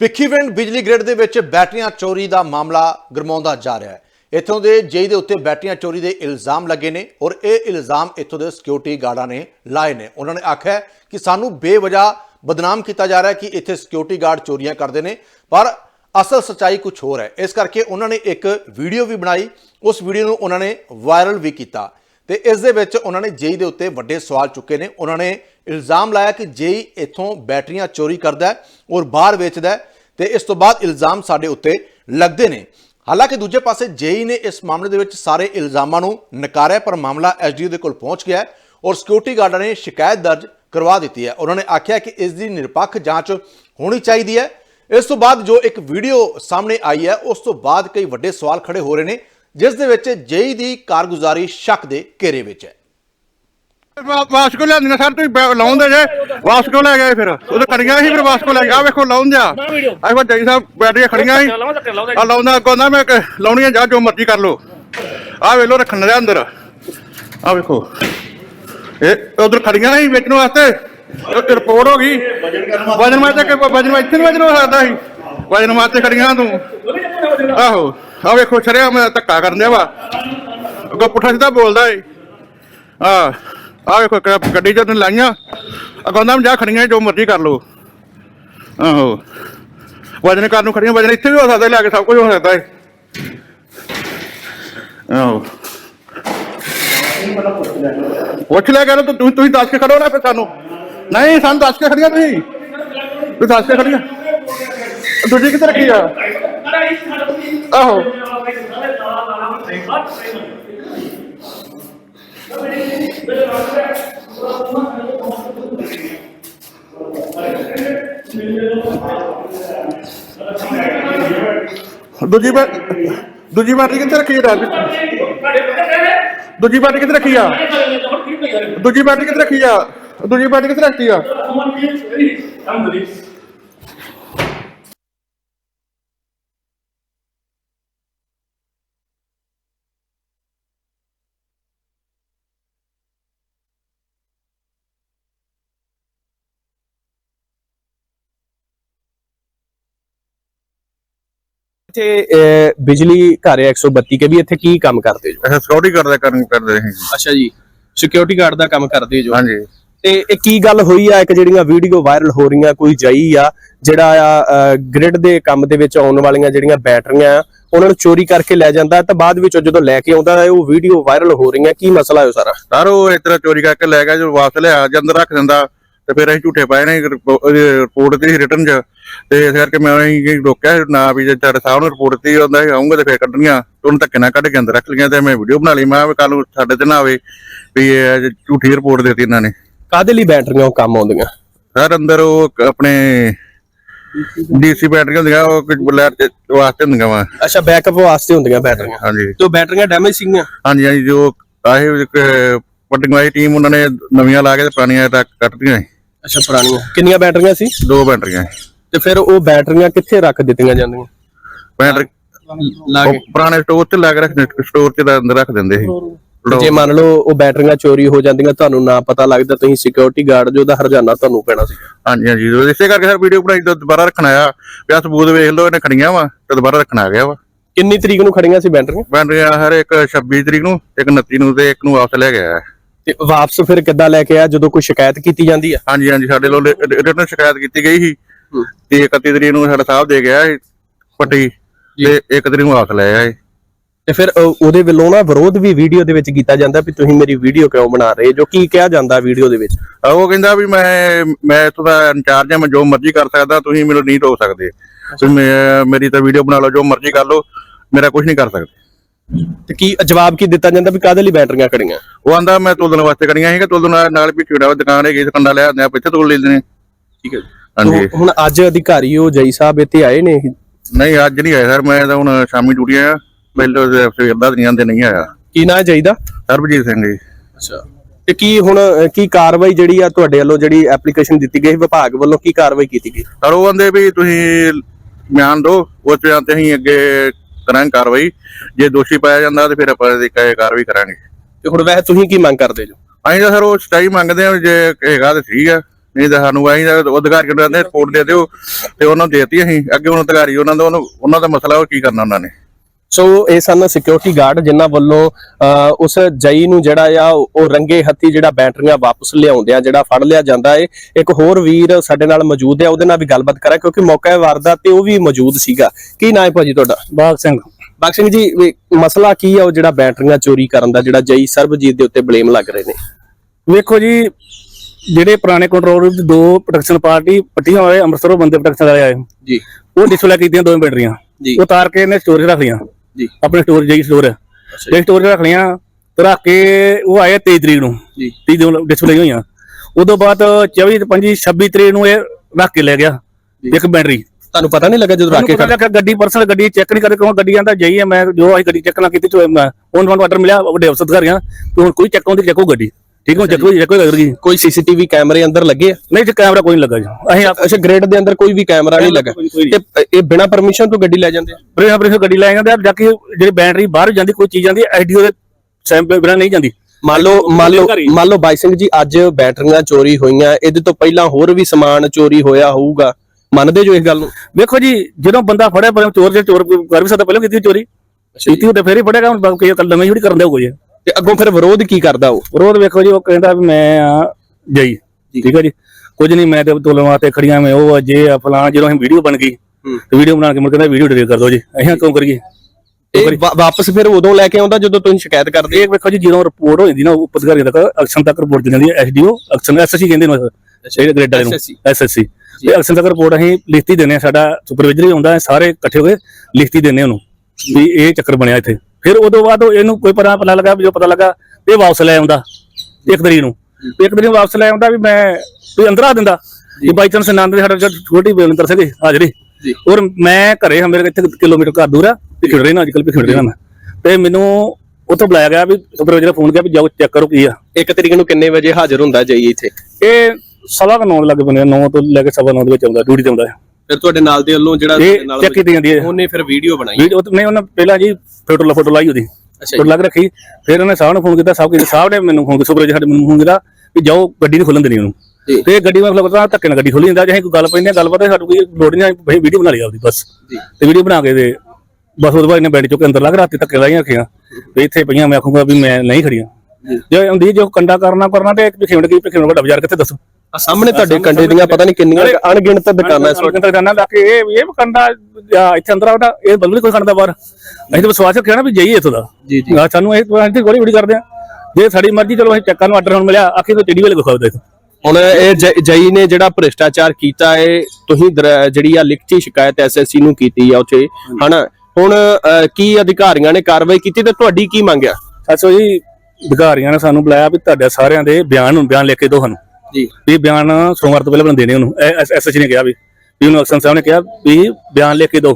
ਭਿੱਖੀਵਿੰਡ ਬਿਜਲੀ ਗ੍ਰਿਡ ਦੇ ਵਿੱਚ ਬੈਟਰੀਆਂ ਚੋਰੀ ਦਾ ਮਾਮਲਾ ਗਰਮਾਉਂਦਾ ਜਾ ਰਿਹਾ ਹੈ। ਇੱਥੋਂ ਦੇ ਜੇਈ ਦੇ ਉੱਤੇ ਬੈਟਰੀਆਂ ਚੋਰੀ ਦੇ ਇਲਜ਼ਾਮ ਲੱਗੇ ਨੇ ਔਰ ਇਹ ਇਲਜ਼ਾਮ ਇੱਥੋਂ ਦੇ ਸਿਕਿਉਰਿਟੀ ਗਾਰਡਾਂ ਨੇ ਲਾਏ ਨੇ। ਉਹਨਾਂ ਨੇ ਆਖਿਆ ਕਿ ਸਾਨੂੰ ਬੇਵਜ੍ਹਾ ਬਦਨਾਮ ਕੀਤਾ ਜਾ ਰਿਹਾ ਕਿ ਇੱਥੇ ਸਿਕਿਉਰਿਟੀ ਗਾਰਡ ਚੋਰੀਆਂ ਕਰਦੇ ਨੇ, ਪਰ ਅਸਲ ਸਚਾਈ ਕੁਝ ਹੋਰ ਹੈ। ਇਸ ਕਰਕੇ ਉਹਨਾਂ ਨੇ ਇੱਕ ਵੀਡੀਓ ਵੀ ਬਣਾਈ। ਉਸ ਵੀਡੀਓ ਨੂੰ ਉਹਨਾਂ ਨੇ ਵਾਇਰਲ ਵੀ ਕੀਤਾ। ਤੇ ਇਸ ਦੇ ਵਿੱਚ ਉਹਨਾਂ ਨੇ ਜੇਈ ਦੇ ਉੱਤੇ ਵੱਡੇ ਸਵਾਲ ਚੁੱਕੇ ਨੇ। ਉਹਨਾਂ ਨੇ ਇਲਜ਼ਾਮ ਲਾਇਆ ਕਿ ਜੇਈ ਇੱਥੋਂ ਬੈਟਰੀਆਂ ਚੋਰੀ ਕਰਦਾ ਹੈ ਔਰ ਬਾਹਰ ਵੇਚਦਾ ਹੈ ਤੇ ਇਸ ਤੋਂ ਬਾਅਦ ਇਲਜ਼ਾਮ ਸਾਡੇ ਉੱਤੇ ਲੱਗਦੇ ਨੇ। ਹਾਲਾਂਕਿ ਦੂਜੇ ਪਾਸੇ ਜੇਈ ਨੇ ਇਸ ਮਾਮਲੇ ਦੇ ਵਿੱਚ ਸਾਰੇ ਇਲਜ਼ਾਮਾਂ ਨੂੰ ਨਕਾਰਿਆ ਪਰ ਮਾਮਲਾ ਐਸਡੀਓ ਦੇ ਕੋਲ ਪਹੁੰਚ ਗਿਆ ਹੈ ਔਰ ਸਿਕਿਉਰਿਟੀ ਗਾਰਡਾਂ ਨੇ ਸ਼ਿਕਾਇਤ ਦਰਜ ਕਰਵਾ ਦਿੱਤੀ ਹੈ। ਉਹਨਾਂ ਨੇ ਆਖਿਆ ਕਿ ਇਸ ਦੀ ਨਿਰਪੱਖ ਜਾਂਚ ਹੋਣੀ ਚਾਹੀਦੀ ਹੈ। ਇਸ ਤੋਂ ਬਾਅਦ ਜੋ ਇੱਕ ਵੀਡੀਓ ਸਾਹਮਣੇ ਆਈ ਹੈ, ਉਸ ਤੋਂ ਬਾਅਦ ਕਈ ਵੱਡੇ ਸਵਾਲ ਖੜੇ ਹੋ ਰਹੇ ਨੇ। ਜਿਸ ਦੇ ਵਿੱਚ ਜੇਈ ਦੀ ਕਾਰਗੁਜ਼ਾਰੀ ਸ਼ੱਕ ਦੇ ਘੇਰੇ ਵਿੱਚ ਹੈ। ਵਾਸਕੋ ਲਿਆਂਦੀਆਂ ਸਰ ਤੁਸੀਂ ਲਾਉਂਦੇ ਜੇ। ਵਾਸਕੋ ਲੈ ਗਏ ਫਿਰ। ਉਹ ਤਾਂ ਖੜੀਆਂ ਸੀ ਫਿਰ ਵਾਸਕੋ ਲੈ ਗਏ। ਆ ਵੇਖੋ ਲਾਉਂਦੇ ਆ ਆ ਵਾ ਜੈ ਸਾਹਿਬ ਬੈਟਰੀਆਂ ਖੜੀਆਂ ਸੀ। ਆ ਲਾਉਂਦਾ ਅੱਗੋਂ ਨਾ ਮੈਂ ਲਾਉਣੀਆਂ ਜਾ ਜੋ ਮਰਜ਼ੀ ਕਰ ਲੋ ਆ ਵੇਲੋ ਰੱਖਣ ਦੇ ਅੰਦਰ। ਆ ਵੇਖੋ। ਇਹ ਉਧਰ ਖੜੀਆਂ ਸੀ ਵੇਚਣ ਵਾਸਤੇ। ਇਹ ਰਿਪੋਰਟ ਹੋ ਗਈ। ਵਜਨ ਮਾਤੇ ਕਿ ਵਜਨ ਮਾ ਇੱਥੇ ਨਹੀਂ ਵਜਨ ਹੋ ਸਕਦਾ ਸੀ। ਵਜਨ ਮਾਤੇ ਖੜੀਆਂ ਤੂੰ। ਆਹੋ। ਆ ਵੇਖੋ ਛੜਿਆ, ਮੈਂ ਧੱਕਾ ਕਰਨ ਦਿਆ ਵਾ। ਅੱਗੋਂ ਪੁੱਠਾ ਸਿੱਧਾ ਬੋਲਦਾ ਏ। ਆ ਆ ਵੇਖੋ ਗੱਡੀ ਚ ਉਹਨੇ ਲਾਈਆਂ ਅਗਾਉਂਦਾ ਜਾ ਖੜੀਆਂ ਜੋ ਮਰਜ਼ੀ ਕਰ ਲੋ ਆਹੋ। ਵਜਨ ਕਰਨ ਨੂੰ ਖੜੀਆਂ, ਵਜਨ ਇੱਥੇ ਵੀ ਹੋ ਸਕਦਾ ਲੈ ਕੇ ਸਭ ਕੁਝ ਹੋ ਸਕਦਾ ਹੈ ਆਹੋ। ਪੁੱਛ ਲਿਆ ਕਰੋ ਤੁਸੀਂ ਤੁਸੀਂ ਦੱਸ ਕੇ ਖੜੋ ਨਾ ਫਿਰ ਸਾਨੂੰ। ਨਹੀਂ, ਸਾਨੂੰ ਦੱਸ ਕੇ ਖੜੀਆਂ ਤੁਸੀਂ। ਤੁਸੀਂ ਦੱਸ ਕੇ ਖੜੀਆਂ। ਦੂਜੀ ਕਿੱਥੇ ਰੱਖੀ ਆ? ਆਹੋ ਦੂਜੀ ਬੈ ਦੂਜੀ ਬੈਟਰੀ ਕਿੱਥੇ ਰੱਖੀ ਹੈ ਦੂਜੀ ਬੈਟਰੀ ਕਿੱਥੇ ਰੱਖੀ ਆ ਦੂਜੀ ਬੈਟਰੀ ਕਿੱਥੇ ਰੱਖੀ ਆ ਦੂਜੀ ਬੈਟਰੀ ਕਿੱਥੇ ਰੱਖੀ ਆ ਇੱਥੇ ਬਿਜਲੀ ਘਰ ਹੈ 132 ਕੇ ਵੀ ਇੱਥੇ ਕੀ ਕੰਮ ਕਰਦੇ ਜੋ? ਅੱਛਾ ਸਿਕਿਉਰਿਟੀ ਕਰਦਾ ਕਰਨ ਕਰਦੇ ਸੀ ਅੱਛਾ ਜੀ ਸਿਕਿਉਰਿਟੀ ਗਾਰਡ ਦਾ ਕੰਮ ਕਰਦੇ ਜੋ? ਹਾਂਜੀ। ਤੇ ਇਹ ਕੀ ਗੱਲ ਹੋਈ ਆ ਇੱਕ ਜਿਹੜੀਆਂ ਵੀਡੀਓ ਵਾਇਰਲ ਹੋ ਰਹੀਆਂ ਕੋਈ ਜਈ ਆ ਜਿਹੜਾ ਆ ਗ੍ਰਿਡ ਦੇ ਕੰਮ ਦੇ ਵਿੱਚ ਆਉਣ ਵਾਲੀਆਂ ਜਿਹੜੀਆਂ ਬੈਟਰੀਆਂ ਆ ਉਹਨਾਂ ਨੂੰ ਚੋਰੀ ਕਰਕੇ ਲੈ ਜਾਂਦਾ ਤਾਂ ਬਾਅਦ ਵਿੱਚ ਜਦੋਂ ਲੈ ਕੇ ਆਉਂਦਾ ਹੈ ਉਹ ਵੀਡੀਓ ਵਾਇਰਲ ਹੋ ਰਹੀਆਂ ਕੀ ਮਸਲਾ ਹੈ ਉਹ ਸਾਰਾ? ਸਰ ਉਹ ਇਸ ਤਰ੍ਹਾਂ ਚੋਰੀ ਕਰਕੇ ਲੈ ਗਿਆ ਜੋ ਵਾਪਸ ਲਿਆ ਜੇ ਅੰਦਰ ਰੱਖ ਦਿੰਦਾ ਤੇ ਫਿਰ ਅਸੀਂ ਝੂਠੇ ਪਾਏ ਨੇ ਰਿਪੋਰਟ ਤੇ ਰਿਟਰਨ ਚ। ਤੇ ਇਸ ਕਰਕੇ ਮੈਂ ਅਸੀਂ ਰੋਕਿਆ ਨਾ ਵੀ ਜੇ ਤੁਹਾਡੇ ਸਾਹਿਬ ਨੂੰ ਰਿਪੋਰਟ ਤੇ ਹੁੰਦਾ ਸੀ ਆਉਂਗਾ ਤੇ ਫਿਰ ਕੱਢਣੀਆਂ। ਤੇ ਉਹਨੂੰ ਧੱਕੇ ਨਾਲ ਕੱਢ ਕੇ ਅੰਦਰ ਰੱਖ ਲਈਆਂ ਤੇ ਮੈਂ ਵੀਡੀਓ ਬਣਾ ਲਈ। ਮੈਂ ਕੱਲ ਨੂੰ ਸਾਡੇ ਤੇ ਨਾ ਆਵੇ ਵੀ ਇਹ ਝੂਠੀ ਰਿਪੋਰਟ ਦੇਤੀ ਇਹਨਾਂ ਨੇ। ਕਾਦੇ ਲਈ ਬੈਟਰੀਆਂ ਕੰਮ ਆਉਂਦੀਆਂ? ਸਰ ਅੰਦਰ ਉਹ ਆਪਣੇ ਡੀਸੀ ਬੈਟਰੀਆਂ ਹੁੰਦੀਆਂ ਉਹ ਕੁਝ ਬਲੈਰ ਵਾਸਤੇ ਹੁੰਦੀਆਂ ਵਾ। ਅੱਛਾ ਬੈਕਅਪ ਵਾਸਤੇ ਹੁੰਦੀਆਂ ਬੈਟਰੀਆਂ ਹਾਂਜੀ। ਤੇ ਬੈਟਰੀਆਂ ਡੈਮੇਜ ਸੀਗੀਆਂ? ਹਾਂਜੀ ਹਾਂਜੀ ਜੋ ਆਏ ਪਟਿੰਗ ਵਾਲੀ ਟੀਮ ਉਹਨਾਂ ਨੇ ਨਵੀਆਂ ਲਾ ਕੇ ਤੇ ਪੁਰਾਣੀਆਂ ਤੱਕ ਕੱਟਦੀਆਂ। ਅੱਛਾ ਪੁਰਾਣੀਆਂ। ਕਿੰਨੀਆਂ ਬੈਟਰੀਆਂ ਸੀ? ਦੋ ਬੈਟਰੀਆਂ ਤੇ ਫਿਰ ਉਹ ਬੈਟਰੀਆਂ ਕਿੱਥੇ ਰੱਖ ਦਿੱਤੀਆਂ ਜਾਂਦੀਆਂ? ਬੈਟਰੀ ਲਾ ਉਹ ਪੁਰਾਣੇ ਸਟੋਰ ਤੇ ਲਾ ਕੇ ਰੱਖਦੇ ਸਟੋਰ ਤੇ ਦਾ ਅੰਦਰ ਰੱਖ ਦਿੰਦੇ ਸੀ। ਤੇ ਜੇ ਮੰਨ ਲਓ ਉਹ ਬੈਟਰੀਆਂ ਚੋਰੀ ਹੋ ਜਾਂਦੀਆਂ ਤੁਹਾਨੂੰ ਨਾ ਪਤਾ ਲੱਗਦਾ ਤੁਸੀਂ ਸਿਕਿਉਰਿਟੀ ਗਾਰਡ ਜੋ ਉਹਦਾ ਹਰਜਾਨਾ ਤੁਹਾਨੂੰ ਪੈਣਾ ਸੀ। ਹਾਂਜੀ ਹਾਂਜੀ। ਉਹ ਇਸੇ ਕਰਕੇ ਸਰ ਵੀਡੀਓ ਬਣਾਈ ਤਾਂ ਦੁਬਾਰਾ ਰੱਖਣਾ ਆ ਵੀ ਆਹ ਸਬੂਤ ਵੇਖ ਲਓ ਇਹਨੇ ਖੜੀਆਂ ਵਾ ਤੇ ਦੁਬਾਰਾ ਰੱਖਣਾ ਆ ਗਿਆ ਵਾ। ਕਿੰਨੀ ਤਰੀਕ ਨੂੰ ਖੜੀਆਂ ਸੀ ਬੈਟਰੀਆਂ? ਬੈਟਰੀਆਂ ਹਰ ਇੱਕ 26 ਤਰੀਕ ਨੂੰ ਇੱਕ 29 ਨੂੰ ਤੇ ਇੱਕ ਨੂੰ ਵਾਪਸ ਲੈ ਗਿਆ। ਤੇ ਵਾਪਸ ਫਿਰ ਕਿੱਦਾਂ ਲੈ ਕੇ ਆ ਜਦੋਂ ਕੋਈ ਸ਼ਿਕਾਇਤ ਕੀਤੀ ਜਾਂਦੀ ਆ? ਹਾਂਜੀ ਹਾਂਜੀ ਸਾਡੇ ਵੱਲੋਂ ਰਿਟਰਨ ਸ਼ਿਕਾਇਤ ਕੀਤੀ ਗਈ ਸੀ। ਤੇ 31 ਤਰੀਕ ਨੂੰ ਸਾਡਾ ਸਾਹਿਬ ਦੇ ਗਿਆ ਸੀ ਪੱਟੀ। ਤੇ ਇੱਕ ਤਰੀਕ ਨੂੰ ਵਾਪਸ ਲੈ ਆਏ ਤੇ ਫਿਰ ਉਹ- ਉਹਦੇ ਵੱਲੋਂ ਨਾ ਵਿਰੋਧ ਵੀ ਵੀਡੀਓ ਦੇ ਵਿੱਚ ਕੀਤਾ ਜਾਂਦਾ ਵੀ ਤੁਸੀਂ ਮੇਰੀ ਵੀਡੀਓ ਕਿਉਂ ਬਣਾ ਰਹੇ ਜੋ ਕੀ ਕਿਹਾ ਜਾਂਦਾ ਵੀਡੀਓ ਦੇ ਵਿੱਚ? ਉਹ ਕਹਿੰਦਾ ਵੀ ਮੈਂ ਮੈਂ ਦਾ ਇੰਚਾਰਜ ਹਾਂ ਮੈਂ ਜੋ ਮਰਜ਼ੀ ਕਰ ਸਕਦਾ ਤੁਸੀਂ ਮੈਨੂੰ ਨਹੀਂ ਰੋਕ ਸਕਦੇ। ਤੁਸੀਂ ਮੇਰੀ ਤਾਂ ਵੀਡੀਓ ਬਣਾ ਲਓ ਜੋ ਮਰਜ਼ੀ ਕਰ ਲਓ ਮੇਰਾ ਕੁਝ ਨਹੀਂ ਕਰ ਸਕਦੇ। ਤੇ ਕੀ ਜਵਾਬ ਕੀ ਦਿੱਤਾ ਜਾਂਦਾ ਵੀ ਕਾਹਦੇ ਲਈ ਬੈਟਰੀਆਂ ਖੜੀਆਂ? ਉਹ ਆਂਦਾ ਮੈਂ ਤੋਲਣ ਵਾਸਤੇ ਕਰੀਆਂ ਸੀ ਕਿ ਤੋਲਣ ਨਾਲ- ਵੀ ਚਿੜਾ ਦੁਕਾਨ ਹੈਗੀ ਕੰਡਾ ਲਿਆ ਆਂਦੇ ਇੱਥੇ ਤੋਲ ਲੈਂਦੇ ਨੇ। ਠੀਕ ਹੈ ਹਾਂਜੀ। ਹੁਣ ਅੱਜ ਅਧਿਕਾਰੀ ਉਹ ਜਈ ਸਾਹਿਬ ਇੱਥੇ ਆਏ ਨੇ? ਨਹੀਂ ਅੱਜ ਨਹੀਂ ਆਇਆ ਸਰ ਮੈਂ ਤਾਂ ਹੁਣ ਸ਼ਾਮੀ ਡਿਊਟੀ ਆਇਆ। ਪਹਿਲਾਂ ਸਵੇਰ ਦਾ ਨਹੀਂ ਆਂਦੇ ਨਹੀਂ ਆਇਆ। ਕੀ ਨਾਂ ਹੈ ਜਈ ਦਾ? ਸਰਬਜੀਤ ਸਿੰਘ ਜੀ। ਅੱਛਾ। ਤੇ ਕੀ ਹੁਣ ਕੀ ਕਾਰਵਾਈ ਜਿਹੜੀ ਆ ਤੁਹਾਡੇ ਵੱਲੋਂ ਜਿਹੜੀ ਐਪਲੀਕੇਸ਼ਨ ਦਿੱਤੀ ਗਈ ਵਿਭਾਗ ਵੱਲੋਂ ਕੀ ਕਾਰਵਾਈ ਕੀਤੀ ਗਈ? ਸਰ ਉਹ ਕਹਿੰਦੇ ਵੀ ਤੁਸੀਂ ਬਿਆਨ ਦਿਓ ਉਸ ਬਿਆਨ ਤੇ ਅਸੀਂ ਅੱਗੇ ਕਰਾਂਗੇ ਕਾਰਵਾਈ। ਜੇ ਦੋਸ਼ੀ ਪਾਇਆ ਜਾਂਦਾ ਤੇ ਫਿਰ ਆਪਾਂ ਇਹਦੀ ਕ- ਕਾਰਵਾਈ ਕਰਾਂਗੇ। ਤੇ ਹੁਣ ਵੈਸੇ ਤੁਸੀਂ ਕੀ ਮੰਗ ਕਰਦੇ ਜੋ? ਅਸੀਂ ਤਾਂ ਸਰ ਉਹ ਸਟਾਈ ਮੰਗਦੇ ਹਾਂ ਜੇ ਹੈਗਾ ਤਾਂ ਠੀਕ ਆ ਨਹੀਂ ਤਾਂ ਸਾਨੂੰ ਅਸੀਂ ਤਾਂ ਉਹ ਅਧਿਕਾਰੀ ਨੂੰ ਕਹਿੰਦੇ ਰਿਪੋਰਟ ਦੇ ਦਿਓ ਤੇ ਉਹਨਾਂ ਨੂੰ ਦੇਤੀ ਅਸੀਂ। ਅੱਗੇ ਹੁਣ ਅਧਿਕਾਰੀ ਉਹਨਾਂ ਦਾ ਉਹਨੂੰ ਉਹਨਾਂ ਦਾ ਮਸਲਾ ਉਹ ਕੀ ਕਰਨਾ ਉਹਨਾਂ ਨੇ। ਸੋ ਇਹ ਸਨ ਸਿਕਿਉਰਿਟੀ ਗਾਰਡ ਜਿਨ੍ਹਾਂ ਵੱਲੋਂ ਉਸ ਜਈ ਨੂੰ ਜਿਹੜਾ ਆ ਉਹ ਰੰਗੇ ਹੱਥੀ ਜਿਹੜਾ ਬੈਟਰੀਆਂ ਵਾਪਸ ਲਿਆਉਂਦਿਆਂ ਜਿਹੜਾ ਫੜ ਲਿਆ ਜਾਂਦਾ ਏ। ਇੱਕ ਹੋਰ ਵੀਰ ਸਾਡੇ ਨਾਲ ਮੌਜੂਦ ਹੈ ਉਹਦੇ ਨਾਲ ਵੀ ਗੱਲਬਾਤ ਕਰਾਂ ਕਿਉਂਕਿ ਮੌਕਾ ਹੈ ਵਾਰਦਾਤ ਤੇ ਉਹ ਵੀ ਮੌਜੂਦ ਸੀਗਾ। ਕੀ ਨਾਂ ਹੈ ਭਾਜੀ ਤੁਹਾਡਾ? ਬਾਗ ਸਿੰਘ। ਬਾਗ ਸਿੰਘ ਜੀ ਮਸਲਾ ਕੀ ਆ ਉਹ ਜਿਹੜਾ ਬੈਟਰੀਆਂ ਚੋਰੀ ਕਰਨ ਦਾ ਜਿਹੜਾ ਜਈ ਸਰਬਜੀਤ ਦੇ ਉੱਤੇ ਬਲੇਮ ਲੱਗ ਰਹੇ ਨੇ? ਵੇਖੋ ਜੀ ਜਿਹੜੇ ਪੁਰਾਣੇ ਕੰਟਰੋਲ ਰੂਮ ਦੇ ਦੋ ਪ੍ਰੋਟੈਕਸ਼ਨ ਪਾਰਟੀ ਪੱਟੀਆਂ ਹੋਏ ਅੰਮ੍ਰਿਤਸਰੋਂ ਬੰਦੇ ਪ੍ਰੋਟੈਕਸ਼ਨ ਵਾਲੇ ਆਏ। ਜੀ। ਉਹ ਡਿਸਪਲੇ ਕੀਤੀਆਂ ਦੋ ਬੈਟਰੀਆਂ। ਜੀ। ਉਹ ਉਤਾਰ ਕੇ ਇਹਨੇ ਸਟੋਰੇਜ ਰੱਖ ਲਈਆਂ। ਜੀ। ਆਪਣੇ ਸਟੋਰ ਜਈ ਸਟੋਰ ਹੈ ਜੇ ਸਟੋਰੇਜ ਰੱਖ ਲਈਆਂ ਤੇ ਰੱਖ ਕੇ ਉਹ ਆਏ 23 ਤਰੀਕ ਨੂੰ। ਜੀ। 30 ਦਿਨ ਡਿਸਪਲੇ ਹੋਈਆਂ। ਉਦੋਂ ਬਾਅਦ 24 ਤੇ 25 26 ਤਰੀਕ ਨੂੰ ਇਹ ਰੱਖ ਕੇ ਲੈ ਗਿਆ। ਇੱਕ ਬੈਟਰੀ ਤੁਹਾਨੂੰ ਪਤਾ ਨਹੀਂ ਲੱਗਾ ਜਦੋਂ ਰੱਖ ਕੇ ਲੱਗਾ ਗੱਡੀ ਪਰਸਨਲ ਗੱਡੀ ਚੈੱਕ ਨਹੀਂ ਕਰਦੇ ਕਿਉਂ ਗੱਡੀ ਆਂਦਾ ਜਈ ਹੈ ਮੈਂ ਜੋ ਅਸੀਂ ਗੱਡੀ ਚੈੱਕ ਨਾ ਕੀਤੀ ਚੋ ਮੈਂ ਉਹਨਾਂ ਨੂੰ ਆਰਡਰ ਮਿਲਿਆ ਵੱਡੇ ਅਫਸਰ ਅਧਿਕਾਰੀਆਂ ਤੇ ਹੁਣ ਕੋਈ ਚੈੱਕ ਆਉਂਦੀ ਚੱਕੋ ਗੱਡੀ। ਠੀਕ ਹੋ? ਚੱਕੋ ਚੱਕੋ ਗੱਡੀ ਕੋਈ ਸੀਸੀਟੀਵੀ ਕੈਮਰੇ ਅੰਦਰ ਲੱਗੇ? ਆ ਨਹੀਂ ਤੇ ਕੈਮਰਾ ਕੋਈ ਨਹੀਂ ਲੱਗਾ ਜੀ। ਅਸੀਂ ਆਪ ਅੱਛਾ ਗ੍ਰਿਡ ਦੇ ਅੰਦਰ ਕੋਈ ਵੀ ਕੈਮਰਾ ਨਹੀਂ ਲੱਗਾ। ਕੋਈ- ਕੋਈ ਤੇ ਇਹ ਬਿਨਾ ਪਰਮਿਸ਼ਨ ਤੋਂ ਗੱਡੀ ਲੈ ਜਾਂਦੇ ਆ? ਬਰੇ ਬਰੇ ਗੱਡੀ ਲੈ ਜਾਂਦੇ ਆ ਜਾ ਕੇ ਜਿਹੜੀ ਬੈਟਰੀ ਬਾਹਰ ਜਾਂਦੀ ਕੋਈ ਚੀਜ਼ ਜਾਂਦੀ ਆਈਡੀਓ ਦੇ ਸੈਂਪਲ ਬਿਨਾਂ ਨਹੀਂ ਜਾਂਦੀ। ਮੰਨ ਲਓ ਮੰਨ ਲਓ ਘਰ ਹੀ। ਮੰਨ ਲਓ ਬਾਈ ਸਿੰਘ ਜੀ ਅੱਜ ਬੈਟਰੀਆਂ ਚੋਰੀ ਹੋਈਆਂ ਇਹਦੇ ਤੋਂ ਪਹਿਲਾਂ ਹੋਰ ਵੀ ਸਮਾਨ ਚੋਰੀ ਹੋਇਆ ਹੋਊਗਾ। ਮੰਨਦੇ ਜੋ ਇਸ ਗੱਲ ਨੂੰ? ਵੇਖੋ ਜੀ ਜਦੋਂ ਬੰਦਾ ਫੜਿਆ ਪਰ ਚੋਰ ਜੇ ਚੋਰ ਕਰ ਵੀ ਸਕਦਾ ਪਹਿਲਾਂ ਕੀਤੀ ਚੋਰੀ। ਕੀਤੀ ਉਹਦੇ ਫੇਰ ਹੀ ਫੜੇਗਾ ਹੁਣ ਬਾਕੀ ਕੱਲ ਨਵੇਂ ਜਿਹੜੀ ਕਰਨ ਦੇ ਕੋਈ ਤੇ ਅੱਗੋਂ ਫਿਰ ਵਿਰੋਧ ਕੀ ਕਰਦਾ ਉਹ? ਵਿਰੋਧ ਵੇਖੋ ਜੀ ਉਹ ਕਹਿੰਦਾ ਵੀ ਮੈਂ ਆ ਜਈ ਠੀਕ ਹੈ ਜੀ। ਕੁਝ ਨਹੀਂ ਮੈਂ ਤੇ ਤੋਲਣ ਵਾਸਤੇ ਖੜੀਆਂ ਮੈਂ ਉਹ ਆ, ਜੇ ਆ ਫਲਾਣਾ ਜਦੋਂ ਅਸੀਂ ਵੀਡੀਓ ਬਣ ਗਈ ਹੂੰ। ਤੇ ਵੀਡੀਓ ਬਣਾ ਕੇ ਮੁੜ ਕਹਿੰਦਾ ਵੀਡੀਓ ਡਿਲੀਟ ਕਰ ਦਿਓ ਜੀ। ਅਸੀਂ ਕਿਉਂ ਕਰੀਏ? ਇਹ ਵਾ- ਵਾਪਸ ਫਿਰ ਉਦੋਂ ਲੈ ਕੇ ਆਉਂਦਾ ਜਦੋਂ ਤੁਸੀਂ ਸ਼ਿਕਾਇਤ ਕਰਦੇ? ਇਹ ਵੇਖੋ ਜੀ ਜਦੋਂ ਰਿਪੋਰਟ ਹੋ ਜਾਂਦੀ ਨਾ ਉੱਪਰ ਅਧਿਕਾਰੀਆਂ ਤੱਕ ਐਕਸ਼ਨ ਤੱਕ ਰਿਪੋਰਟ ਜਾਂਦੀ ਹੈ ਐਸਡੀਓ ਐਕਸ਼ਨ ਐਸਐਸਸੀ ਕਹਿੰਦੇ ਨੇ ਜਿਹੜੇ ਗ੍ਰੇਡ ਵਾਲੇ ਨੂੰ। SSC ਐਸਐਸਸੀ ਤੇ ਐਕਸ਼ਨ ਤੱਕ ਰਿਪੋਰਟ ਅਸੀਂ ਲਿਖਤੀ ਦਿੰਦੇ ਆ ਸਾਡਾ ਸੁਪਰਵਾਈਜ਼ਰ ਹੀ ਹੁੰਦਾ ਹੈ, ਸਾਰੇ ਇਕੱਠੇ ਹੋ ਕੇ ਲਿਖਤੀ ਦਿੰਦੇ ਉਹਨੂੰ ਵੀ ਇਹ ਚੱਕਰ ਬਣਿਆ ਇੱਥੇ। ਫਿਰ ਉਦੋਂ ਬਾਅਦ ਉਹ ਇਹਨੂੰ ਕੋਈ ਪਤਾ ਪਤਾ ਲੱਗਾ ਵੀ ਜੋ ਪਤਾ ਲੱਗਾ ਇਹ ਵਾਪਸ ਲੈ ਆਉਂਦਾ ਇੱਕ ਤਰੀਕ ਨੂੰ। ਇੱਕ ਤਰੀਕ ਨੂੰ ਵਾਪਸ ਲੈ ਆਉਂਦਾ ਵੀ ਮੈਂ ਵੀ ਅੰਦਰ ਆ ਦਿੰਦਾ। ਵੀ ਬਾਈ ਚਾਂਸ ਆਨੰਦ ਦੇ ਸਾਡਾ ਛੋਟੀ ਬੇਨੰਦਰ ਸੀਗੇ ਹਾਜ਼ਰੀ। ਔਰ ਮੈਂ ਘਰੇ ਹਾਂ ਮੇਰੇ ਇੱਥੇ ਕਿਲੋਮੀਟਰ ਘਰ ਦੂਰ ਆ ਤੇ ਖਿੜ ਰਿਹਾ ਅੱਜ ਕੱਲ ਵੀ ਖਿੜ ਰਿਹਾ ਮੈਂ। ਤੇ ਮੈਨੂੰ ਉੱਥੋਂ ਬੁਲਾਇਆ ਗਿਆ ਵੀ ਸੁਪਰਵਾਈਜ਼ਰ ਫੋਨ ਕੀਤਾ ਵੀ ਜਾਓ ਚੈੱਕ ਕਰੋ ਕੀ ਆ। ਇੱਕ ਤਰੀਕ ਨੂੰ ਕਿੰਨੇ ਵਜੇ ਹਾਜ਼ਰ ਹੁੰਦਾ ਜਾਈ ਇੱਥੇ? ਇਹ ਸਵਾ ਕੁ ਨੌ ਲੱਗ ਪੈਂਦੇ 9 ਤੋਂ ਲੈ ਕੇ ਸਵਾ ਨੌ ਦੇ ਵਿੱਚ ਆਉਂਦਾ ਡਿਊਟੀ ਤੇ ਆਉਂਦਾ। ਫਿਰ ਤੁਹਾਡੇ ਨਾਲ ਦੇ ਵੱਲੋਂ ਜਿਹੜਾ ਇਹ ਤੁਹਾਡੇ ਨਾਲ ਚੈੱਕ ਕੀਤੀ ਜਾਂਦੀ ਹੈ ਉਹਨੇ ਫਿਰ ਵੀਡੀਓ ਬਣਾਈ। ਤੇ ਨਹੀਂ ਉਹਨਾਂ ਪਹਿਲਾਂ ਜੀ ਫੋਟੋ ਲਾ ਫੋਟੋ ਲਾਈ ਉਹਦੀ। ਅੱਛਾ ਫੋਟੋ ਲਾ ਕੇ ਰੱਖੀ। ਫਿਰ ਉਹਨੇ ਸਾਹਿਬ ਨੂੰ ਫੋਨ ਕੀਤਾ ਸਾਹਿਬ ਕਹਿੰਦੇ ਸਾਹਿਬ ਨੇ ਮੈਨੂੰ ਫੋਨ ਕੀਤਾ ਸੁਪਰਵਾਈਜ਼ਰ ਸਾਡੇ ਮੈਨੂੰ ਫੋਨ ਕੀਤਾ ਵੀ ਜਾਓ ਗੱਡੀ ਨਹੀਂ ਖੋਲਣ ਦੇਣੀ ਜੀ। ਉਹਨੂੰ ਤੇ ਗੱਡੀ ਮਤਲਬ ਪਤਾ ਧੱਕੇ ਨਾਲ ਗੱਡੀ ਖੋਲੀ ਜਾਂਦਾ ਜੇ ਅਸੀਂ ਕੋਈ ਗੱਲ ਪੈਂਦੀ ਗੱਲ ਪਤਾ ਸਾਨੂੰ ਕੋਈ ਲੋੜ ਨਹੀਂ ਅਸੀਂ ਵੀਡੀਓ ਬਣਾ ਲਈ ਆਪਦੀ ਬਸ। ਜੀ। ਤੇ ਵੀਡੀਓ ਬਣਾ ਕੇ ਤੇ ਬਸ ਉਹਦੇ ਬਾਅਦ ਇਹਨੇ ਬੈਠ ਚੁੱਕ ਕੇ ਅੰਦਰ ਲੱਗ ਰਾਤੀ ਧੱਕੇ ਲਾਈਆਂ ਰੱਖੀਆਂ ਤੇ ਇੱਥੇ ਪਈਆਂ ਮੈਂ ਆਖੂੰਗਾ ਵੀ ਮੈਂ ਨਹੀਂ ਖੜੀਆਂ। ਜੇ। ਹੁੰਦੀ ਜੋ ਕੰਡਾ ਕਰਨਾ ਕਰਨਾ ਤੇ ਇੱਕ ਖੇਵੜ ਕੀ ਖੇਵੜ ਵੱਡਾ ਬਾਜ਼ਾਰ ਕਿੱਥੇ ਦੱਸੋ? ਆ ਸਾਹਮਣੇ ਤੁਹਾਡੇ ਕੰਡੇ ਦੀਆਂ ਪਤਾ ਨਹੀਂ ਕਿੰਨੀਆਂ ਅਣਗਿਣਤ ਦੁਕਾਨਾਂ ਇਸ ਵਕਤ ਜਾਣਾ ਲਾ ਕੇ ਇਹ ਇਹ ਕੰਡਾ ਇੱਥੇ ਅੰਦਰ ਆਉਂਦਾ ਇਹ ਬੰਦੂ ਕੋਈ ਖਾਂਦਾ ਬਾਹਰ। ਅਸੀਂ ਤਾਂ ਵਿਸ਼ਵਾਸ ਰੱਖਿਆ ਨਾ ਵੀ ਜਾਈਏ ਇੱਥੋਂ ਦਾ। ਜੀ ਜੀ। ਸਾਨੂੰ ਇਹ ਅਸੀਂ ਗੋਲੀ ਗੋਲੀ ਕਰਦੇ ਆ ਜੇ ਸਾਡੀ ਮਰਜ਼ੀ ਚਲੋ ਅਸੀਂ ਚੱਕਾਂ ਨੂੰ ਆਰਡਰ ਹੁਣ ਮਿਲਿਆ ਆਖੀ ਤੋਂ ਚਿੜੀ ਵੇਲੇ ਵਿਖਾਓ ਦੇਖੋ। ਹੁਣ ਇਹ ਜਈ ਨੇ ਜਿਹੜਾ ਭ੍ਰਿਸ਼ਟਾਚਾਰ ਕੀਤਾ ਹੈ ਤੁਸੀਂ ਜਿਹੜੀ ਆ ਲਿਖਤੀ ਸ਼ਿਕਾਇਤ ਐਸਐਸਸੀ ਨੂੰ ਕੀਤੀ ਆ ਉੱਥੇ ਹਨਾ? ਹੁਣ ਕੀ ਅਧਿਕਾਰੀਆਂ ਨੇ ਕਾਰਵਾਈ ਕੀਤੀ ਤੇ ਤੁਹਾਡੀ ਕੀ ਮੰਗਿਆ ਅੱਛਾ ਜੀ ਅਧਿਕਾਰੀਆਂ ਨੇ ਸਾਨੂੰ ਬੁਲਾਇਆ ਵੀ ਤੁਹਾਡੇ ਸਾਰਿਆਂ ਦੇ ਬਿਆਨ ਬਿਆਨ ਲਿਖ ਕੇ ਦਿਓ ਸਾਨੂੰ। ਵੀ ਬਿਆਨ ਸੋਮਵਾਰ ਤੋਂ ਪਹਿਲਾਂ ਬਣਾ ਦੇਣੇ ਉਹਨੂੰ ਐਸਐਸਸੀ ਨੇ ਕਿਹਾ ਵੀ ਵੀ ਉਹਨੂੰ ਅਕਸਰ ਸਾਹਿਬ ਨੇ ਕਿਹਾ ਵੀ ਬਿਆਨ ਲਿਖ ਕੇ ਦਿਓ।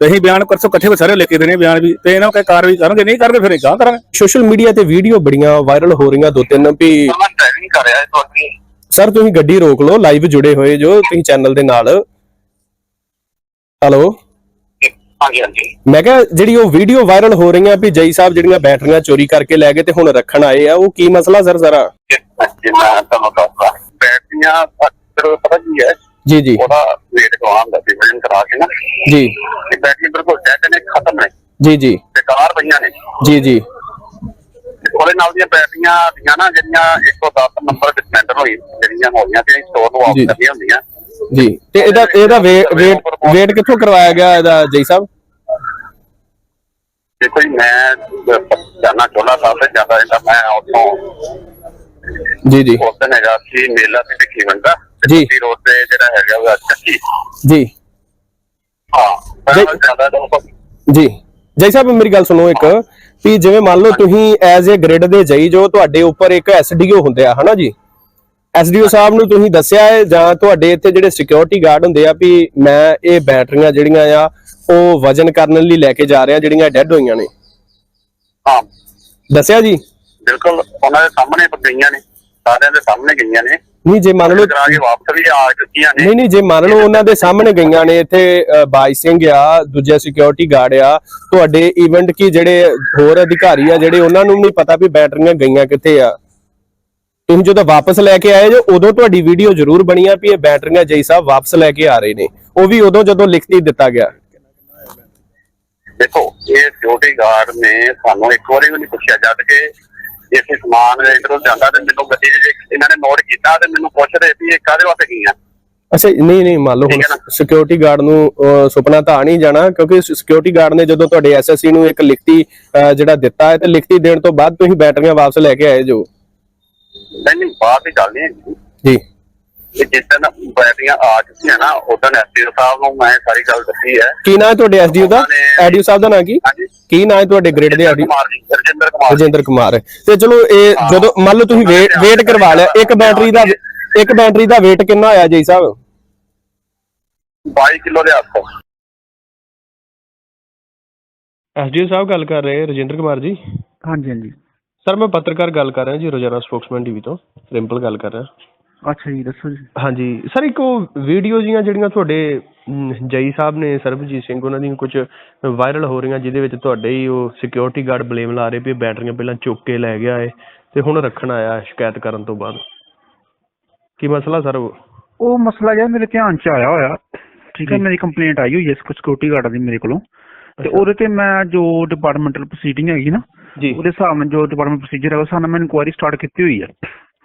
ਤੇ ਅਸੀਂ ਬਿਆਨ ਪਰਸੋਂ ਇਕੱਠੇ ਹੋ ਸਾਰੇ ਲਿਖ ਕੇ ਦੇਣੇ ਬਿਆਨ ਵੀ ਤੇ ਇਹਨਾਂ ਕੋਈ ਕਾਰਵਾਈ ਕਰਨਗੇ ਨਹੀਂ ਕਰਨਗੇ ਫਿਰ ਇਹ ਗਾਂ ਕਰਾਂਗੇ ਸੋਸ਼ਲ ਮੀਡੀਆ ਤੇ ਵੀਡੀਓ ਬੜੀਆਂ ਵਾਇਰਲ ਹੋ ਰਹੀਆਂ ਦੋ ਤਿੰਨ ਵੀ ਮੈਂ ਡਰਾਈਵਿੰਗ ਕਰ ਰਿਹਾ ਤੁਹਾਡੀ। ਸਰ ਤੁਸੀਂ ਗੱਡੀ ਰੋਕ ਲਓ ਲਾਈਵ ਜੁੜੇ ਹੋਏ ਜੋ ਤੁਸੀਂ ਚੈਨਲ ਦੇ ਨਾਲ। ਹੈਲੋ ਮੈਂ ਕਿਹਾ ਜਿਹੜੀ ਉਹ ਵੀਡੀਓ ਵਾਇਰਲ ਹੋ ਰਹੀਆਂ ਵੀ ਜਈ ਸਾਹਿਬ ਜਿਹੜੀਆਂ ਬੈਟਰੀਆਂ ਚੋਰੀ ਕਰਕੇ ਲੈ ਗਏ ਤੇ ਹੁਣ ਰੱਖਣ ਆਏ ਆ ਉਹ ਕੀ ਮਸਲਾ ਸਰ ਜ਼ਰਾ? ਜੀ ਮੈਂ ਤੁਹਾਨੂੰ ਦੱਸਦਾ ਬੈਟਰੀਆਂ ਅਕਸਰ ਪਤਾ ਕੀ ਹੈ? ਜੀ ਜੀ। ਉਹਦਾ ਵੇਟ ਕਰਾਉਣ ਦਾ ਵਜਨ ਕਰਾ ਕੇ ਨਾ। ਜੀ। ਤੇ ਬੈਟਰੀ ਬਿਲਕੁਲ ਡੈਡ ਨੇ ਖਤਮ ਨੇ। ਜੀ ਜੀ। ਬੇਕਾਰ ਪਈਆਂ ਨੇ। ਜੀ ਉਹਦੇ ਨਾਲ ਦੀਆਂ ਬੈਟਰੀਆਂ ਦੀਆਂ ਨਾ ਜਿਹੜੀਆਂ 110 ਨੰਬਰ ਡਿਸਪੈਂਡਰ ਹੋਈ ਜਿਹੜੀਆਂ ਹੋਈਆਂ ਤੇ ਸਟੋਰ ਨੂੰ ਆਫ ਜੀ। ਕਰਨੀਆਂ ਹੁੰਦੀਆਂ। ਜੀ। ਤੇ ਇਹਦਾ ਇਹਦਾ ਵੇਟ ਵੇਟ ਕਿੱਥੋਂ ਕਰਵਾਇਆ ਗਿਆ ਇਹਦਾ ਜਈ ਸਾਹਿਬ? ਦੇਖੋ ਜੀ ਮੈਂ ਜਾਣਾ ਚੋਲਾ ਸਾਹਿਬ ਤੇ ਜਾਂਦਾ ਰਹਿੰਦਾ ਮੈਂ ਉੱਥੋਂ ਜੀ ਜੀ। ਉਸ ਦਿਨ ਹੈਗਾ ਸੀ ਮੇਲਾ ਸੀ ਭਿੱਖੀ ਮੰਗਾ ਜੀ। ਰੋਡ ਤੇ ਜਿਹੜਾ ਹੈਗਾ ਉਹ ਚੱਕੀ। ਜੀ। ਹਾਂ ਮੈਂ ਜੀ। ਜਾਂਦਾ ਤਾਂ ਜੀ। ਜੈ ਸਾਹਿਬ ਮੇਰੀ ਗੱਲ ਸੁਣੋ ਇੱਕ ਵੀ ਜਿਵੇਂ ਮੰਨ ਲਓ ਤੁਸੀਂ ਐਜ਼ ਅ ਗ੍ਰਿਡ ਦੇ ਜਈ ਜੋ ਤੁਹਾਡੇ ਉੱਪਰ ਇੱਕ ਐਸਡੀਓ ਹੁੰਦੇ ਆ ਹਨਾ ਜੀ? ਐਸਡੀਓ ਸਾਹਿਬ ਨੂੰ ਤੁਸੀਂ ਦੱਸਿਆ ਹੈ ਜਾਂ ਤੁਹਾਡੇ ਇੱਥੇ ਜਿਹੜੇ ਸਿਕਿਉਰਿਟੀ ਗਾਰਡ ਹੁੰਦੇ ਆ ਵੀ ਮੈਂ ਇਹ ਬੈਟਰੀਆਂ ਜਿਹੜੀਆਂ ਆ ਉਹ ਵਜਨ ਕਰਨ ਲਈ ਲੈ ਕੇ ਜਾ ਰਿਹਾ ਜਿਹੜੀਆਂ ਡੈੱਡ ਹੋਈਆਂ ਨੇ? ਹਾਂ। ਦੱਸਿਆ ਜੀ? ਬਿਲਕੁਲ ਉਹਨਾਂ ਦੇ ਸਾਹਮਣੇ ਗਈਆਂ ਨੇ ਸਾਰਿਆਂ ਦੇ ਸਾਹਮਣੇ ਗਈਆਂ ਨੇ। ਨਹੀਂ ਜੇ ਮੰਨ ਲਓ ਕਰਾ ਕੇ ਵਾਪਸ ਵੀ ਆ ਚੁੱਕੀਆਂ ਨੇ। ਨਹੀਂ ਨਹੀਂ ਜੇ ਮੰਨ ਲਓ ਉਹਨਾਂ ਦੇ ਸਾਹਮਣੇ ਗਈਆਂ ਨੇ ਇੱਥੇ ਬਾਈ ਸਿੰਘ ਆ ਦੂਜਾ ਸਿਕਿਉਰਿਟੀ ਗਾਰਡ ਆ ਤੁਹਾਡੇ ਇਵੈਂਟ ਕੀ ਜਿਹੜੇ ਹੋਰ ਅਧਿਕਾਰੀ ਆ ਜਿਹੜੇ ਉਹਨਾਂ ਨੂੰ ਨਹੀਂ ਪਤਾ ਵੀ ਬੈਟਰੀਆਂ ਗਈਆਂ ਕਿੱਥੇ ਆ? ਤੁਸੀਂ ਜਦੋਂ ਵਾਪਸ ਲੈ ਕੇ ਆਏ ਜੋ ਉਦੋਂ ਤੁਹਾਡੀ ਵੀਡੀਓ ਜ਼ਰੂਰ ਬਣੀ ਆ ਵੀ ਇਹ ਬੈਟਰੀਆਂ ਜਈ ਸਾਹਿਬ ਵਾਪਸ ਲੈ ਕੇ ਆ ਰਹੇ ਨੇ। ਉਹ ਵੀ ਉਦੋਂ ਜਦੋਂ ਲਿਖਤੀ ਦਿੱਤਾ ਗਿਆ। ਦੇਖੋ ਇਹ ਸਿਕਿਉਰਿਟੀ ਗਾਰਡ ਨੇ ਸਾਨੂੰ ਇੱਕ ਵਾਰੀ ਵੀ ਨਹੀਂ ਪੁੱਛਿਆ ਜਦ ਕਿ ਇੱਥੇ ਸਮਾਨ ਇਧਰੋਂ ਜਾਂਦਾ ਤੇ ਮੈਨੂੰ ਗੱਡੀ ਜੇ ਇਹਨਾਂ ਨੇ ਨੋਟ ਕੀਤਾ ਤੇ ਮੈਨੂੰ ਪੁੱਛ ਰਹੇ ਸੀ ਇਹ ਕਾਹਦੇ ਵਾਸਤੇ ਗਈਆਂ। ਅੱਛਾ ਨਹੀਂ ਨਹੀਂ ਮੰਨ ਲਓ ਹੁਣ? ਸਿਕਿਉਰਿਟੀ ਗਾਰਡ ਨੂੰ ਸੁਪਨਾ ਤਾਂ ਆ ਨਹੀਂ ਜਾਣਾ ਕਿਉਂਕਿ ਸਿਕਿਉਰਿਟੀ ਗਾਰਡ ਨੇ ਜਦੋਂ ਤੁਹਾਡੇ ਐਸਐਸਸੀ ਨੂੰ ਇੱਕ ਲਿਖਤੀ ਜਿਹੜਾ ਦਿੱਤਾ ਹੈ ਤੇ ਲਿਖਤੀ ਦੇਣ ਤੋਂ ਬਾਅਦ ਤੁਸੀਂ ਬੈਟਰੀਆਂ ਵਾਪਸ ਲੈ ਕੇ ਆਏ ਜੋ। ਨਹੀਂ ਨਹੀਂ ਬਾਹਰ ਦੀ ਗੱਲ ਨਹੀਂ ਜੀ। ਕਿ ਜਿਸ ਦਿਨ ਬੈਟਰੀਆਂ ਆ ਚੁੱਕੀਆਂ ਨਾ ਉਦੋਂ ਐਸਪੀ ਸਾਹਿਬ ਨੂੰ ਮੈਂ ਸਾਰੀ ਗੱਲ ਦੱਸੀ ਹੈ। ਕੀ ਨਾਂ ਹੈ ਤੁਹਾਡੇ ਐਸਡੀਓ ਦਾ? ਐਡੀਓ ਸਾਹਿਬ ਦਾ ਨਾਂ ਕੀ? ਹਾਂਜੀ। ਕੀ ਨਾਂ ਹੈ ਤੁਹਾਡੇ ਗ੍ਰਿਡ ਦੇ ਐਡੀਓ ਕੁਮਾਰ ਜੀ ਰਜਿੰਦਰ ਕੁਮਾਰ। ਰਜਿੰਦਰ ਕੁਮਾਰ। ਤੇ ਚਲੋ ਇਹ। ਜਦੋਂ ਮੰਨ ਲਓ ਤੁਸੀਂ ਵੇਟ ਵੇਟ ਕਰਵਾ ਲਿਆ ਇੱਕ ਬੈਟਰੀ ਦਾ ਇੱਕ ਬੈਟਰੀ ਦਾ weight ਕਿੰਨਾ ਹੋਇਆ ਜੀ ਸਾਹਿਬ? 22 ਕਿਲੋ ਦੇ ਆਸ-ਪਾਸ ਐਸਡੀਓ ਸਾਹਿਬ ਗੱਲ ਕਰ ਰਹੇ ਰਜਿੰਦਰ ਕੁਮਾਰ ਜੀ। ਹਾਂਜੀ ਹਾਂਜੀ। ਸਰ ਮੈਂ ਪੱਤਰਕਾਰ ਗੱਲ ਕਰ ਰਿਹਾ ਜੀ ਰੋਜ਼ਾਨਾ ਸਪੋਕਸਮੈਨ ਟੀਵੀ ਤੋਂ। ਰਿੰਪਲ ਗੱਲ ਕਰ ਰਿਹਾ। ਅੱਛਾ ਜੀ ਦੱਸੋ ਜੀ। ਹਾਂਜੀ। ਸਰ ਇੱਕ ਉਹ ਵੀਡੀਓ ਜੀਆਂ ਜਿਹੜੀਆਂ ਤੁਹਾਡੇ ਜਈ ਸਾਹਿਬ ਨੇ ਸਰਬਜੀਤ ਸਿੰਘ ਉਹਨਾਂ ਦੀਆਂ ਕੁਝ ਵਾਇਰਲ ਹੋ ਰਹੀਆਂ ਜਿਹਦੇ ਵਿੱਚ ਤੁਹਾਡੇ ਹੀ ਉਹ ਸਿਕਿਉਰਿਟੀ ਗਾਰਡ ਬਲੇਮ ਲਾ ਰਹੇ ਵੀ ਬੈਟਰੀਆਂ ਪਹਿਲਾਂ ਚੁੱਕ ਕੇ ਲੈ ਗਿਆ ਏ ਤੇ ਹੁਣ ਰੱਖਣ ਆਇਆ ਸ਼ਿਕਾਇਤ ਕਰਨ ਤੋਂ ਬਾਅਦ। ਕੀ ਮਸਲਾ ਸਰ ਉਹ? ਮਸਲਾ ਜਿਹੜਾ ਮੇਰੇ ਧਿਆਨ ਚ ਆਇਆ ਹੋਇਆ ਠੀਕ ਹੈ। ਮੇਰੀ ਕੰਪਲੇਂਟ ਆਈ ਹੋਈ ਹੈ ਸਿਕਿਉਰਿਟੀ ਗਾਰਡ ਦੀ ਮੇਰੇ ਕੋਲੋਂ। ਤੇ ਉਹਦੇ ਤੇ ਮੈਂ ਜੋ ਡਿਪਾਰਟਮੈਂਟਲ ਪ੍ਰੋਸੀਡਿੰਗ ਹੈਗੀ ਨਾ ਉਹਦੇ ਹਿਸਾਬ ਨਾਲ ਜੋ ਡਿਪਾਰਟਮੈਂਟ ਪ੍ਰੋਸੀਜਰ ਹੈ ਉਸ ਹਿਸਾਬ ਨਾਲ ਮੈਂ ਇਨਕੁਆਇਰੀ ਸਟਾਰਟ ਕੀਤੀ ਹੋਈ ਹੈ।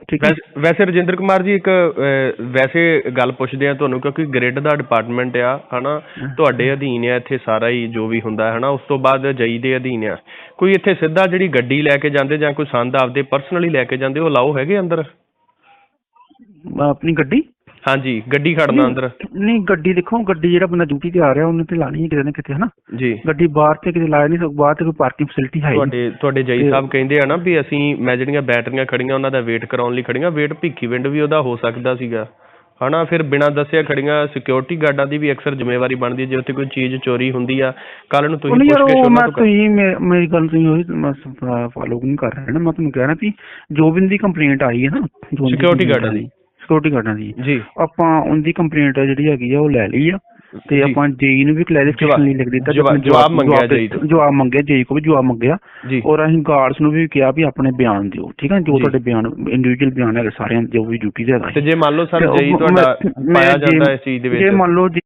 ਠੀਕ ਹੈ ਵੈਸੇ- ਰਜਿੰਦਰ ਕੁਮਾਰ ਜੀ ਇੱਕ ਵੈਸੇ ਗੱਲ ਪੁੱਛਦੇ ਆ ਤੁਹਾਨੂੰ ਕਿਉਂਕਿ ਗ੍ਰਿਡ ਦਾ ਡਿਪਾਰਟਮੈਂਟ ਆ ਹਨਾ? ਤੁਹਾਡੇ ਅਧੀਨ ਆ ਇੱਥੇ ਸਾਰਾ ਹੀ ਜੋ ਵੀ ਹੁੰਦਾ ਹਨਾ? ਉਸ ਤੋਂ ਬਾਅਦ ਜਈ ਦੇ ਅਧੀਨ ਆ। ਕੋਈ ਇੱਥੇ ਸਿੱਧਾ ਜਿਹੜੀ ਗੱਡੀ ਲੈ ਕੇ ਜਾਂਦੇ ਜਾਂ ਕੋਈ ਸੰਦ ਆਪਦੇ ਪਰਸਨਲੀ ਲੈ ਕੇ ਜਾਂਦੇ ਉਹ ਲਾਓ ਹੈਗੇ ਅੰਦਰ? ਆਪਣੀ ਗੱਡੀ? ਹਾਂਜੀ ਗੱਡੀ ਖੜਨਾ ਅੰਦਰ। ਨਹੀਂ ਗੱਡੀ ਦੇਖੋ ਗੱਡੀ ਜਿਹੜਾ ਬੰਦਾ ਡਿਊਟੀ ਤੇ ਆ ਰਿਹਾ ਉਹਨੇ ਤੇ ਲਾਣੀ ਹੈ ਕਿਤੇ ਨਾ ਕਿਤੇ ਹਨਾ? ਜੀ। ਗੱਡੀ ਬਾਹਰ ਤੇ ਕਿਤੇ ਲਾਇਆ ਨਹੀਂ ਸਕ ਬਾਹਰ ਤੇ ਕੋਈ ਪਾਰਕਿੰਗ ਫੈਸਿਲਿਟੀ ਹੈ ਨਹੀਂ। ਤੁਹਾਡੇ ਤੁਹਾਡੇ ਜਈ ਸਾਹਿਬ ਕਹਿੰਦੇ ਆ ਨਾ ਵੀ ਅਸੀਂ ਮੈਂ ਜਿਹੜੀਆਂ ਬੈਟਰੀਆਂ ਖੜੀਆਂ ਉਹਨਾਂ ਦਾ ਵੇਟ ਕਰਾਉਣ ਲਈ ਖੜੀਆਂ ਵੇਟ ਭਿੱਖੀ ਵਿੰਡ ਵੀ ਉਹਦਾ ਹੋ ਸਕਦਾ ਸੀਗਾ। ਹਨਾ ਫਿਰ ਬਿਨਾਂ ਦੱਸਿਆ ਖੜੀਆਂ ਸਿਕਿਉਰਿਟੀ ਗਾਰਡਾਂ ਦੀ ਵੀ ਅਕਸਰ ਜ਼ਿੰਮੇਵਾਰੀ ਬਣਦੀ ਹੈ ਜੇ ਉੱਥੇ ਕੋਈ ਚੀਜ਼ ਚੋਰੀ ਹੁੰਦੀ ਆ ਕੱਲ ਨੂੰ ਤੁਸੀਂ ਪੁੱਛ ਕੇ ਉਹਨਾਂ ਮੈਂ ਤੁਸੀਂ ਮੇਰੀ ਗੱਲ ਤੁਸੀਂ ਹੋਈ ਮੈਂ ਫਾਲੋ ਨਹੀਂ ਕਰ ਰਿਹਾ ਨਾ ਮੈਂ ਤੁਹਾਨੂੰ ਕਹਿ ਰਿਹਾ ਵੀ ਜੋ ਵੀ ਦੀ ਕੰਪਲੇਂਟ ਆਈ ਹੈ ਨਾ complaint guard ਦੀ। Security guard ਦੀ ਜੀ। ਆਪਾਂ ਉਹਦੀ ਕੰਪਲੇਂਟ ਜਿਹੜੀ ਹੈਗੀ ਆ ਉਹ ਲੈ ਲਈ ਆ। ਤੇ ਜੀ। ਆਪਾਂ ਜੇਈ ਨੂੰ ਵੀ ਕਲੈਰੀਫਿਕੇਸ਼ਨ ਲਈ ਲਿਖ ਦਿੱਤਾ ਜਵਾਬ- ਮੰਗਿਆ JEE ਤੋਂ। ਜਵਾਬ ਮੰਗਿਆ ਜੇਈ ਕੋ ਵੀ ਜਵਾਬ ਮੰਗਿਆ। ਜੀ। ਔਰ ਅਸੀਂ ਗਾਰਡਸ ਨੂੰ ਵੀ ਕਿਹਾ ਵੀ ਆਪਣੇ ਬਿਆਨ ਦਿਓ ਠੀਕ ਹੈ ਜੋ ਜੀ। ਤੁਹਾਡੇ ਬਿਆਨ ਇੰਡੀਵਿਜੂਅਲ ਬਿਆਨ ਹੈਗੇ ਸਾਰਿਆਂ ਜੋ ਵੀ ਡਿਊਟੀ ਦੇ ਹੈਗਾ। ਤੇ ਜੇ ਮੰਨ ਲਓ ਸਰ ਜਈ ਤੁਹਾਡਾ ਪਾਇਆ ਜੇ- ਜਾਂਦਾ ਇਸ ਚੀਜ਼ ਦੇ ਜੇ ਵਿੱਚ। ਮੰਨ ਲਓ ਜੀ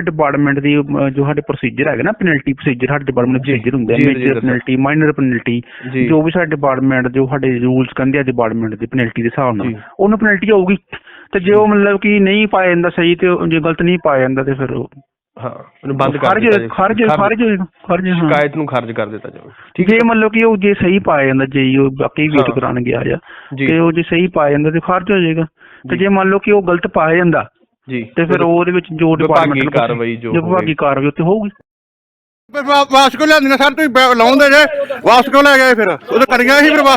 ਡਿਪਾਰਟਮੈਂਟ ਦੀ ਜੋ ਸਾਡੇ ਪ੍ਰੋਸੀਜਰ ਹੈਗਾ ਨਾ ਪੈਨਲਟੀ ਪ੍ਰੋਸੀਜਰ ਸਾਡੇ ਡਿਪਾਰਟਮੈਂਟ ਪ੍ਰੋਸੀਜਰ ਹੁੰਦੇ ਆ ਮੇਜਰ। ਪੈਨਲਟੀ ਮਾਈਨਰ ਪੈਨਲਟੀ ਜੀ ਵੀ ਸਾਡੇ ਡਿਪਾਰਟਮੈਂਟ ਜੋ ਸਾਡੇ ਰੂਲਸ ਕਹਿੰਦੇ ਆ ਡਿਪਾਰਟਮੈਂਟ ਦੀ ਪੈਨਲਟੀ ਦੇ ਹਿਸਾਬ ਨਾਲ। ਉਹਨੂੰ ਪੈਨਲਟੀ ਆਊਗੀ ਤੇ ਜੇ ਉਹ ਮਤਲਬ ਕਿ ਨਹੀਂ ਪਾਇਆ ਜਾਂਦਾ ਸਹੀ ਤੇ ਜੇ ਗਲਤ ਨਹੀਂ ਪਾਇਆ ਜਾਂਦਾ ਤੇ ਫਿਰ ਉਹ ਹਾਂ ਉਹਨੂੰ ਬੰਦ ਕਰ ਦਿੱਤਾ। ਖਾਰਜ ਖਾਰਜ ਖਾਰਜ ਸ਼ਿਕਾਇਤ ਨੂੰ ਖਾਰਜ ਕਰ ਦਿੱਤਾ ਜਾਵੇ ਠੀਕ ਜੇ ਮਤਲਬ ਕਿ ਉਹ ਜੇ ਸਹੀ ਪਾਇਆ ਜਾਂਦਾ ਜੇ ਉਹ ਬਾਕੀ ਵੇਟ ਹਾਂ। ਕਰਾਉਣ ਗਿਆ ਜਾਂ ਤੇ ਉਹ ਜੇ ਸਹੀ ਪਾਇਆ ਜਾਂਦਾ ਤੇ ਖਾਰਜ ਹੋ ਜਾਏਗਾ ਤੇ ਜੀ। ਜੇ ਮੰਨ ਲਓ ਕਿ ਉਹ ਗਲਤ ਪਾਇਆ ਜਾਂਦਾ ਜੀ। ਤੇ ਫਿਰ ਉਹਦੇ ਵਿੱਚ ਜੋ ਵਿਭਾਗੀ ਡਿਪਾਰਟਮੈਂਟ ਕਾਰਵਾਈ ਜੋ ਵਿਭਾਗੀ ਕਾਰਵਾਈ ਉੱਤੇ ਹੋਊਗੀ? ਵਾ- ਵਾਪਸ ਕੋ ਲਿਆਂਦੀਆਂ ਸਰ ਤੁਸੀਂ ਬੈ- ਲਾਉਂਦੇ ਜੇ। ਵਾਪਸ ਕੋ ਲੈ ਗਏ ਫਿਰ। ਉਹ ਤਾਂ ਕੜੀਆਂ ਸੀ ਫਿਰ ਵਾਪਸ